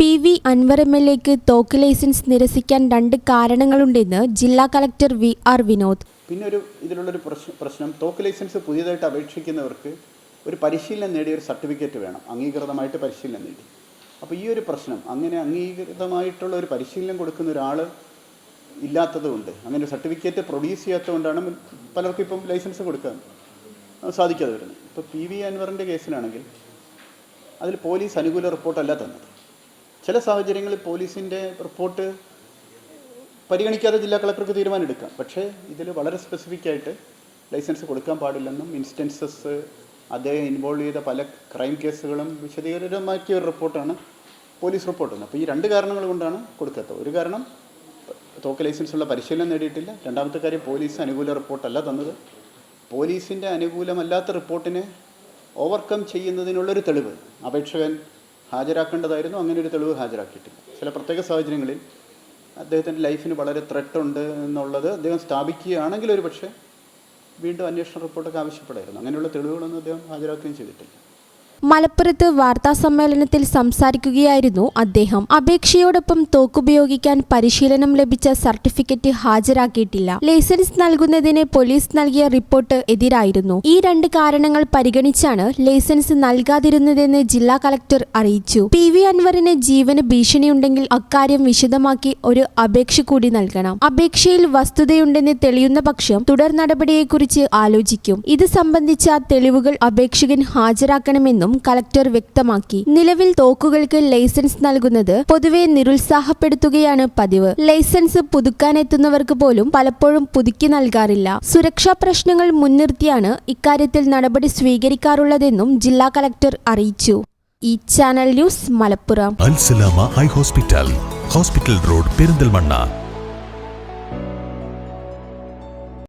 P V Anwar M L എക്ക് തോക്ക് licence നിരസിക്കാൻ രണ്ട് കാരണങ്ങളുണ്ടെന്ന് ജില്ലാ കളക്ടർ വി ആർ വിനോദ്. പിന്നെ ഒരു ഇതിലുള്ളൊരു പ്രശ്നം തോക്ക് ലൈസൻസ് പുതിയതായിട്ട് അപേക്ഷിക്കുന്നവർക്ക് ഒരു പരിശീലനം നേടിയ ഒരു സർട്ടിഫിക്കറ്റ് വേണം അംഗീകൃതമായിട്ട് പരിശീലനം നേടി. അപ്പോൾ ഈ ഒരു പ്രശ്നം അങ്ങനെ അംഗീകൃതമായിട്ടുള്ള ഒരു പരിശീലനം കൊടുക്കുന്ന ഒരാൾ ഇല്ലാത്തതുകൊണ്ട് അങ്ങനെ സർട്ടിഫിക്കറ്റ് പ്രൊഡ്യൂസ് ചെയ്യാത്തതുകൊണ്ടാണ് പലർക്കും ഇപ്പം ലൈസൻസ് കൊടുക്കാൻ സാധിക്കാതെ വരുന്നത്. ഇപ്പോൾ പി വി അൻവറിന്റെ കേസിലാണെങ്കിൽ അതിൽ പോലീസ് അനുകൂല റിപ്പോർട്ടല്ല തന്നത്. ചില സാഹചര്യങ്ങളിൽ പോലീസിന്റെ റിപ്പോർട്ട് പരിഗണിക്കാതെ ജില്ലാ കളക്ടർക്ക് തീരുമാനമെടുക്കാം. പക്ഷേ ഇതിൽ വളരെ സ്പെസിഫിക് ആയിട്ട് ലൈസൻസ് കൊടുക്കാൻ പാടില്ലെന്നും ഇൻസ്റ്റൻസസ് അദ്ദേഹം ഇൻവോൾവ് ചെയ്ത പല ക്രൈം കേസുകളും വിശദീകരമാക്കിയ ഒരു റിപ്പോർട്ടാണ് പോലീസ് റിപ്പോർട്ട് അപ്പോൾ ഈ രണ്ട് കാരണങ്ങൾ കൊണ്ടാണ് കൊടുക്കാത്തത്. ഒരു കാരണം തോക്ക് ലൈസൻസുള്ള പരിശീലനം നേടിയിട്ടില്ല. രണ്ടാമത്തെ കാര്യം പോലീസ് അനുകൂല റിപ്പോർട്ടല്ല തന്നത്. പോലീസിന്റെ അനുകൂലമല്ലാത്ത റിപ്പോർട്ടിനെ ഓവർകം ചെയ്യുന്നതിനുള്ളൊരു തെളിവ് അപേക്ഷകൻ ഹാജരാക്കേണ്ടതായിരുന്നു. അങ്ങനെ ഒരു തെളിവ് ഹാജരാക്കിയിട്ടില്ല. ചില പ്രത്യേക സാഹചര്യങ്ങളിൽ അദ്ദേഹത്തിന്റെ ലൈഫിന് വളരെ ത്രെട്ട് ഉണ്ട് എന്നുള്ളത് അദ്ദേഹം സ്ഥാപിക്കുകയാണെങ്കിൽ ഒരു പക്ഷേ വീണ്ടും അന്വേഷണ റിപ്പോർട്ടൊക്കെ ആവശ്യപ്പെടായിരുന്നു. അങ്ങനെയുള്ള തെളിവുകളൊന്നും അദ്ദേഹം ഹാജരാക്കുകയും ചെയ്തിട്ടില്ല. മലപ്പുറത്ത് വാർത്താ സമ്മേളനത്തിൽ സംസാരിക്കുകയായിരുന്നു അദ്ദേഹം. അപേക്ഷയോടൊപ്പം തോക്കുപയോഗിക്കാൻ പരിശീലനം ലഭിച്ച സർട്ടിഫിക്കറ്റ് ഹാജരാക്കിയിട്ടില്ല. ലൈസൻസ് നൽകുന്നതിന് പോലീസ് നൽകിയ റിപ്പോർട്ട് എതിരായിരുന്നു. ഈ രണ്ട് കാരണങ്ങൾ പരിഗണിച്ചാണ് ലൈസൻസ് നൽകാതിരുന്നതെന്ന് ജില്ലാ കളക്ടർ അറിയിച്ചു. പി വി അൻവറിന് ജീവന് ഭീഷണിയുണ്ടെങ്കിൽ അക്കാര്യം വിശദമാക്കി ഒരു അപേക്ഷ കൂടി നൽകണം. അപേക്ഷയിൽ വസ്തുതയുണ്ടെന്ന് തെളിയുന്ന പക്ഷം തുടർ നടപടിയെക്കുറിച്ച് ആലോചിക്കും. ഇത് സംബന്ധിച്ച തെളിവുകൾ അപേക്ഷകൻ ഹാജരാക്കണമെന്നും കളക്ടർ വ്യക്തമാക്കി. നിലവിൽ തോക്കുകൾക്ക് ലൈസൻസ് നൽകുന്നത് പൊതുവെ നിരുത്സാഹപ്പെടുത്തുകയാണ് പതിവ്. ലൈസൻസ് പുതുക്കാനെത്തുന്നവർക്ക് പോലും പലപ്പോഴും പുതുക്കി നൽകാറില്ല. സുരക്ഷാ പ്രശ്നങ്ങൾ മുൻനിർത്തിയാണ് ഇക്കാര്യത്തിൽ നടപടി സ്വീകരിക്കാറുള്ളതെന്നും ജില്ലാ കളക്ടർ അറിയിച്ചു. ഈ channel news Malappuram. Eye hospital. Hospital road Perinthalmanna.